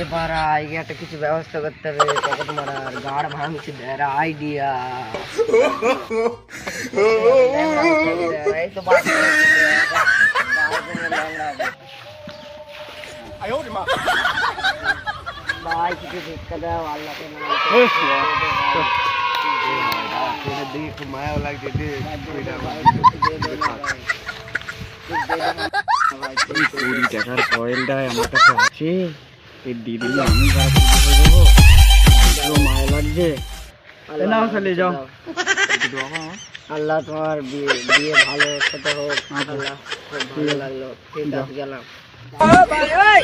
এবার আগে একটা কিছু ব্যবস্থা করতে হবে পকেট মারার গাড় ভাঙছে দেয় আইডিয়া এই তো ভাই কিছু দাও আল্লাহকে লাগছে দে কুড়ি টাকার কয়েলটা আমার কাছে আছে। এই দিয়ে দিলে আমি এগুলো লাগছে। নাও চলে যাও। আল্লাহ তোমার বিয়ে বিয়ে ভালো সাথে হোক আল্লাহ ভালো লাগল। ঠিক আছে গেলাম। এই